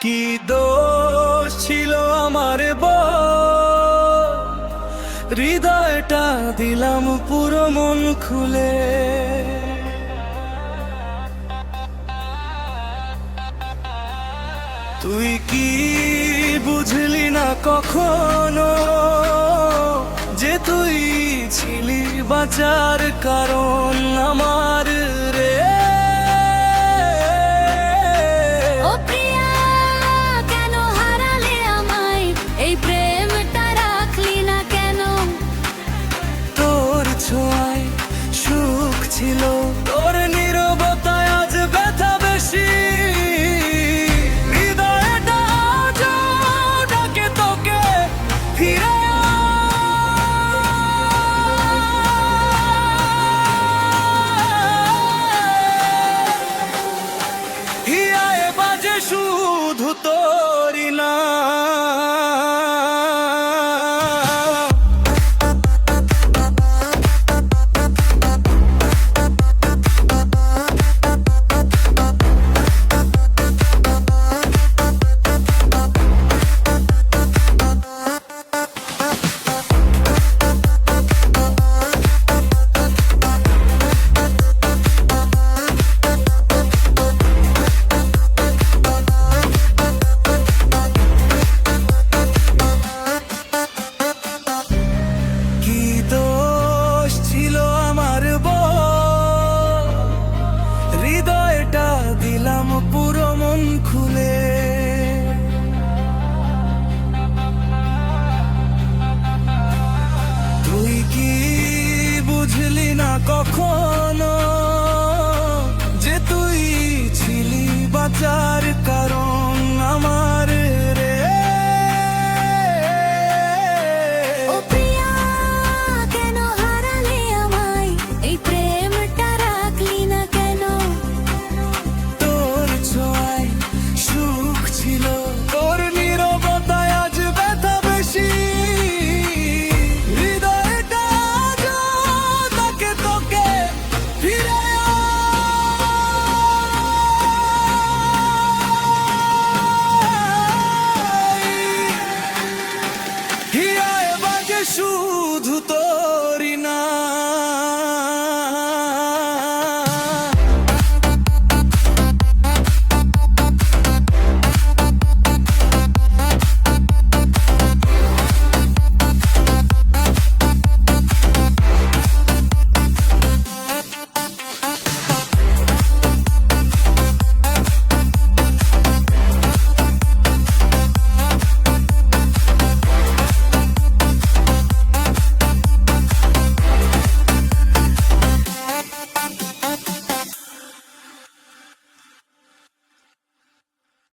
কি দোষ ছিল আমার? হৃদয়টা দিলাম পুরো মন খুলে তুই কি বুঝলি না কখনো যে তুই ছিলি বাঁচার কারণ আমার ছিল। তোর নিরবতায় আজ ব্যথা বেশি। তোকে ফিরে শুধু তোর cocoa